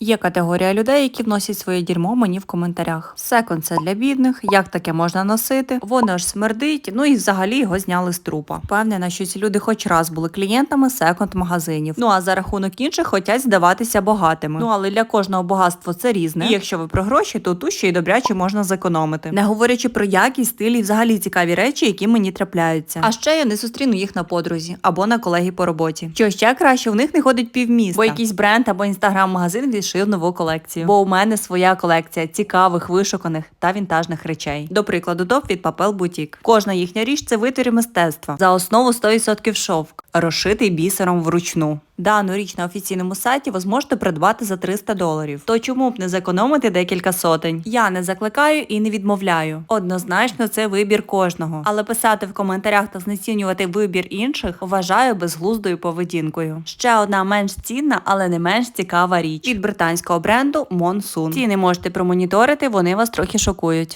Є категорія людей, які вносять своє дерьмо мені в коментарях. Секонд це для бідних, як таке можна носити, воно аж смердить, ну і взагалі його зняли з трупа. Впевнена, що ці люди хоч раз були клієнтами секонд магазинів. Ну а за рахунок інших хочуть здаватися багатими. Ну але для кожного багатство це різне. І якщо ви про гроші, то тут ще й добряче можна зекономити. Не говорячи про якість, стиль і взагалі цікаві речі, які мені трапляються. А ще я не зустріну їх на подрузі або на колеги по роботі. Що ще краще, в них не ходить півміста. Бо якийсь бренд або інстаграм-магазин відшив нову колекцію. Бо у мене своя колекція цікавих, вишуканих та вінтажних речей. До прикладу, доп від Папел Бутік. Кожна їхня річ це витвір мистецтва. За основу 100% шовк, розшитий бісером вручну. Дану річ на офіційному сайті ви зможете придбати за 300 доларів. То чому б не зекономити декілька сотень? Я не закликаю і не відмовляю. Однозначно, це вибір кожного. Але писати в коментарях та знецінювати вибір інших вважаю безглуздою поведінкою. Ще одна менш цінна, але не менш цікава річ від британського бренду Monsoon. Ціни можете промоніторити, вони вас трохи шокують.